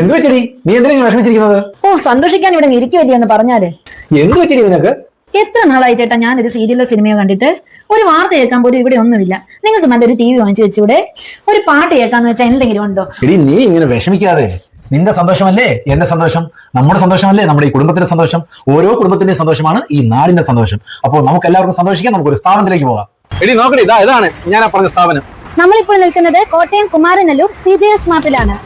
എന്ത് പറ്റടി? നീ എന്തിനാ വിഷമിച്ചിരിക്കുന്നത്? ഓ സന്തോഷിക്കാൻ ഇവിടെ ഇരിക്കുമല്ലേ എന്ന് പറഞ്ഞാൽ. എന്ത് പറ്റടി നിനക്ക്? എത്ര നാളായി ചേട്ടാ ഞാനൊരു സീരിയലോ സിനിമയോ കണ്ടിട്ട്? ഒരു വാർത്ത കേൾക്കാൻ പോലും ഇവിടെ ഒന്നുമില്ല. നിങ്ങൾക്ക് നല്ലൊരു ടി വി വാങ്ങിച്ചു വെച്ചൂടെ? ഒരു പാട്ട് കേൾക്കാന്ന് വെച്ചാൽ എന്തെങ്കിലും ഉണ്ടോ? എടി നീ ഇങ്ങനെ വിഷമിക്കാതെ. നിന്റെ സന്തോഷമല്ലേ? എന്റെ സന്തോഷം. നമ്മുടെ സന്തോഷമല്ലേ? നമ്മുടെ ഈ കുടുംബത്തിന്റെ സന്തോഷം. ഓരോ കുടുംബത്തിന്റെ സന്തോഷമാണ് ഈ നാടിന്റെ സന്തോഷം. അപ്പോൾ നമുക്ക് എല്ലാവർക്കും സന്തോഷിക്കാം നമുക്ക് ഒരു സ്ഥാപനത്തിലേക്ക് പോകാം. എടി നോക്കടി ഇതാ ഇതാണ് ഞാൻ പറഞ്ഞ സ്ഥാപനം. നമ്മളിപ്പോൾ നിൽക്കുന്നത് Kottayam Kumaranallur C J S മാർട്ടിലാണ്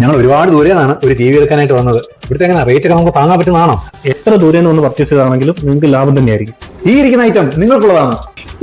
ഞങ്ങൾ ഒരുപാട് ദൂരെ നിന്നാണ് ഒരു ടി വി എടുക്കാനായിട്ട് വന്നത്. ഇവിടുത്തെ എങ്ങനെ റേറ്റ് ഒക്കെ നമുക്ക് താങ്ങാൻ പറ്റുന്നതാണോ? എത്ര ദൂരെ നിന്ന് പർച്ചേസ് ചെയ്താണെങ്കിലും നിങ്ങൾക്ക് ലാഭം തന്നെയായിരിക്കും. ഈ ഇരിക്കുന്ന ഐറ്റം നിങ്ങൾക്കുള്ളതാണ്.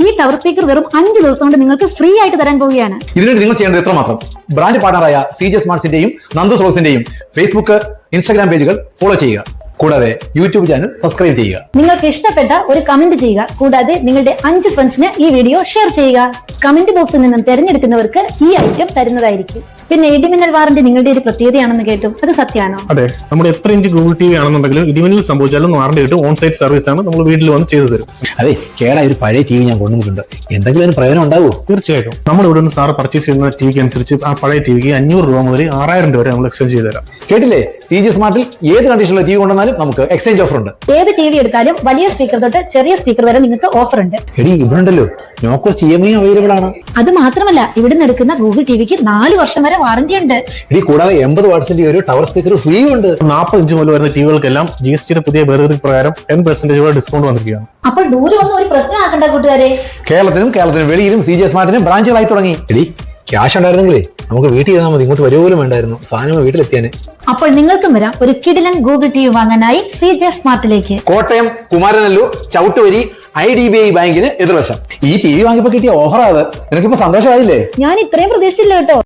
ഈ ടവർ സ്പീക്കർ വെറും അഞ്ച് ദിവസം കൊണ്ട് നിങ്ങൾക്ക് ഫ്രീ ആയിട്ട് തരാൻ പോവുകയാണ്. ഇതിനുവേണ്ടി നിങ്ങൾ ചെയ്യേണ്ടത് എത്ര മാത്രം ബ്രാൻഡ് പാർട്ണറായ സി ജെ സ്മാർട്സിന്റെയും നന്ദു സോസിന്റെയും ഫേസ്ബുക്ക് ഇൻസ്റ്റാഗ്രാം പേജുകൾ ഫോളോ ചെയ്യുക. കൂടാതെ യൂട്യൂബ് ചാനൽ സബ്സ്ക്രൈബ് ചെയ്യുക. നിങ്ങൾക്ക് ഇഷ്ടപ്പെട്ട ഒരു കമന്റ് ചെയ്യുക. കൂടാതെ നിങ്ങളുടെ അഞ്ച് ഫ്രണ്ട്സിന് ഈ വീഡിയോ ഷെയർ ചെയ്യുക. കമന്റ് ബോക്സിൽ നിന്നും തിരഞ്ഞെടുക്കുന്നവർക്ക് ഈ ഐറ്റം തരുന്നതായിരിക്കും. പിന്നെ ഇടിമിന്നൽ വാറന്റി നിങ്ങളുടെ ഒരു പ്രത്യേകതയാണെന്ന് കേട്ടു. അത് സത്യമാണോ? അതെ. നമ്മുടെ എത്ര ഇഞ്ച് ഗൂഗിൾ ടി വി ആണെന്നുണ്ടെങ്കിലും ഇടിമിന്നൽ സംഭവിച്ചാലും വാറണ്ടി കിട്ടും ഓൺ സൈറ്റ് സർവീസ് ആണ് നമ്മൾ വീട്ടിൽ വന്ന് ചെയ്തു തരും. അതെ കേടായ ഒരു പഴയ ടി വി ഞാൻ കൊണ്ടുവന്നിട്ടുണ്ട്. എന്തെങ്കിലും ഒരു പ്രയോജനം ഉണ്ടാവുമോ? തീർച്ചയായിട്ടും. നമ്മൾ ഇവിടെ നിന്ന് സാറ് പർച്ചേസ് ചെയ്യുന്ന ടി വിക്ക് അനുസരിച്ച് ആ പഴയ ടി വിക്ക് അഞ്ഞൂറ് രൂപ മുതൽ ആറായിരം രൂപ വരെ നമ്മൾ എക്സ്ചേഞ്ച് ചെയ്ത് തരാം. കേട്ടില്ലേ? സി ജി സ്മാർട്ടിൽ ഏത് കണ്ടീഷനിലുള്ള ടി വി കൊണ്ടുവന്നാലും നമുക്ക് എക്സ്ചേഞ്ച് ഓഫർ ഉണ്ട്. ഏത് ടി വി എടുത്താലും വലിയ സ്പീക്കർ തൊട്ട് ചെറിയ സ്പീക്കർ വരെ നിങ്ങൾക്ക് ഓഫർ ഉണ്ട്. എടി ഇവിടെ ഉണ്ടല്ലോ. നോക്കോ സി എം ഐ അവൈലബിൾ ആണ്. അത് മാത്രമല്ല ഇവിടുന്ന് എടുക്കുന്ന ഗൂഗിൾ ടിവിക്ക് നാല് വർഷം വരെ വാറന്റി ഉണ്ട്. എടി കൂടാതെ എൺപത് വാട്സിന്റെ ഒരു ടവർ സ്പീക്കർ ഫ്രീ ഉണ്ട്. നാൽപ്പത് ഇഞ്ച് മുതൽ വരുന്ന ടിവികൾക്കെല്ലാം ജി എസ് ടിയുടെ പുതിയ ഭേദഗതി പ്രകാരം ടെൻ പെർസെന്റേജ് വരെ ഡിസ്കൗണ്ട് വന്നിരിക്കുകയാണ്. അപ്പോൾ ദൂരം ഒന്നും ഒരു പ്രശ്നമാക്കണ്ട കൂട്ടുകാരെ. കേരളത്തിനും കേരളത്തിന് വെളിയിലും സി ജി സ്മാർട്ടിനും ബ്രാഞ്ചുകളായി തുടങ്ങി. എടി ക്യാഷ് ഉണ്ടായിരുന്നെങ്കിലേ നമുക്ക് വീട്ടിൽ ചെയ്താൽ മതി ഇങ്ങോട്ട് വരുപോലും വേണ്ടായിരുന്നു. സാധനം വീട്ടിലെത്തിയാനെ. അപ്പോൾ നിങ്ങൾക്കും വരാം. ഒരു കിടിലൻ ഗൂഗിൾ ടി വി വാങ്ങാനായി C J സ്മാർട്ടിലേക്ക് Kottayam Kumaranallur Chavittuvari I D B I ബാങ്കിന് എതിർവശം. ഈ ടി വി വാങ്ങിയപ്പോ കിട്ടിയ ഓഫറാ അത്. നിനക്കിപ്പോ സന്തോഷമായില്ലേ? ഞാൻ ഇത്രയും പ്രതീക്ഷിച്ചില്ല കേട്ടോ.